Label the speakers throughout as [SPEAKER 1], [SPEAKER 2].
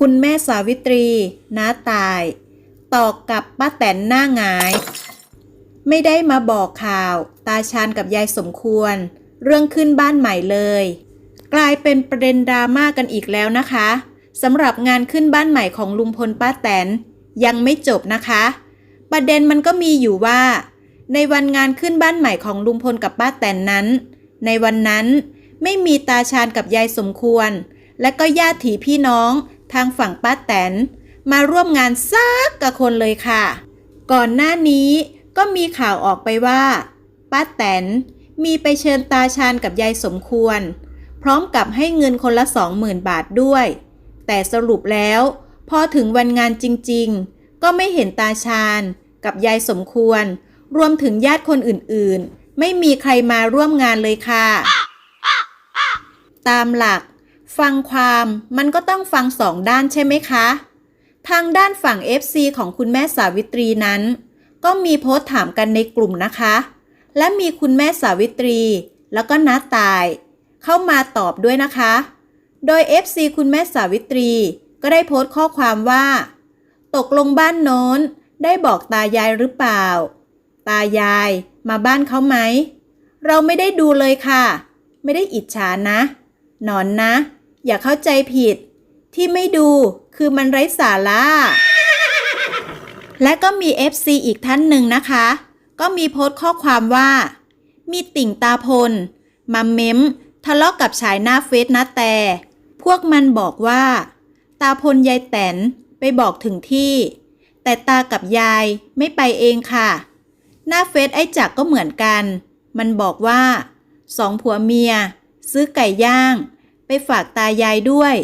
[SPEAKER 1] คุณแม่สาวิตรีน้าตาย ตอกกับป้าแตนหน้าหงาย ไม่ได้มาบอกข่าว ตาชาญกับยายสมควร เรื่องขึ้นบ้านใหม่เลย กลายเป็นประเด็นดราม่ากันอีกแล้วนะคะสำหรับงานขึ้นบ้านใหม่ของลุงพลป้าแตน ยังไม่จบนะคะ ประเด็นมันก็มีอยู่ว่า ในวันงานขึ้นบ้านใหม่ของลุงพลกับป้าแตนนั้น ในวันนั้นไม่มีตาชาญกับยายสมควร และก็ญาติถีพี่น้อง ทางฝั่งป้าแตน มาร่วมงานซักกะคนเลยค่ะ ก่อนหน้านี้ก็มีข่าวออกไปว่าป้าแตนมีไปเชิญตาชาญกับยายสมควร พร้อมกับให้เงินคนละสองหมื่นบาทด้วย แต่สรุปแล้ว พอถึงวันงานจริงๆ ก็ไม่เห็นตาชาญกับยายสมควร รวมถึงญาติคนอื่นๆ ไม่มีใครมาร่วมงานเลยค่ะ ตามหลัก ฟังความมันก็ต้องฟังสองด้านใช่ไหมคะ ทางด้านฝั่ง FC ของคุณแม่สาวิตรีนั้น ก็มีโพสต์ถามกันในกลุ่มนะคะ และมีคุณแม่สาวิตรี แล้วก็น้าตาย เข้ามาตอบด้วยนะคะ โดย FC คุณแม่สาวิตรี ก็ได้โพสต์ข้อความว่า ตกลงบ้านโน้น ได้บอกตายายหรือเปล่า ตายายมาบ้านเขาไหม เราไม่ได้ดูเลยค่ะ ไม่ได้อิจฉานะ หนอนนะ อย่าเข้าใจผิด ที่ไม่ดูคือมันไร้สาระและก็มี FC อีกท่านหนึ่งนะคะ ก็มีโพสต์ข้อความว่า มีติ่งตาพลมาเม้ม ทะเลาะกับชายหน้าเฟซนะแต่ พวกมันบอกว่า ตาพลยายแตนไปบอกถึงที่ แต่ตากับยายไม่ไปเองค่ะ หน้าเฟซไอ้จักก็เหมือนกัน มันบอกว่า สองผัวเมีย ซื้อไก่ย่าง ไปฝากตายายด้วย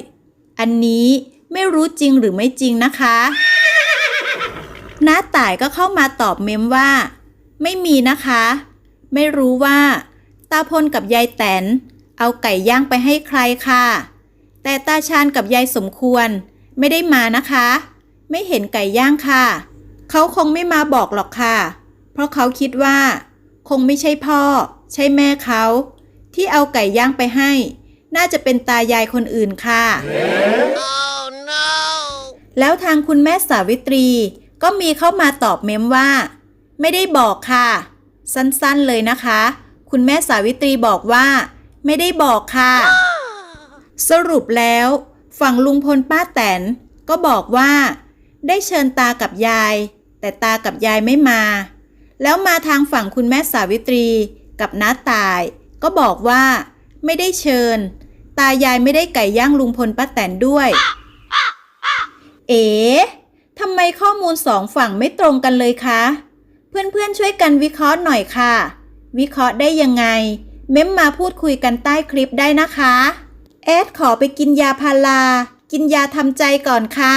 [SPEAKER 1] อันนี้ไม่รู้จริงหรือไม่จริงนะคะน้าต่ายก็เข้ามาตอบเมมว่า ไม่มีนะคะ ไม่รู้ว่า ตาพลกับยายแตน เอาไก่ย่างไปให้ใครค่ะ แต่ตาชาญกับยายสมควร ไม่ได้มานะคะ ไม่เห็นไก่ย่างค่ะ เขาคงไม่มาบอกหรอกค่ะ เพราะเขาคิดว่า คงไม่ใช่พ่อ ใช่แม่เขา ที่เอาไก่ย่างไปให้ น่าจะเป็นตายายคนอื่นค่ะ
[SPEAKER 2] Oh no!
[SPEAKER 1] แล้วทางคุณแม่สาวิตรี ก็มีเข้ามาตอบเมมว่า ไม่ได้บอกค่ะ สั้นๆเลยนะคะ คุณแม่สาวิตรีบอกว่า ไม่ได้บอกค่ะ สรุปแล้ว ฝั่งลุงพลป้าแตน ก็บอกว่า ได้เชิญตากับยาย แต่ตากับยายไม่มา แล้วมาทางฝั่งคุณแม่สาวิตรีกับน้าตาย ก็บอกว่า ไม่ได้เชิญ ตายายไม่ได้ไก่ย่างลุงพลป้าแตนด้วย เอ๋ทำไมข้อมูลสองฝั่งไม่ตรงกันเลยคะ เพื่อนๆช่วยกันวิเคราะห์หน่อยค่ะ วิเคราะห์ได้ยังไง เม้มมาพูดคุยกันใต้คลิปได้นะคะ แอดขอไปกินยาพารา กินยาทำใจก่อนค่ะ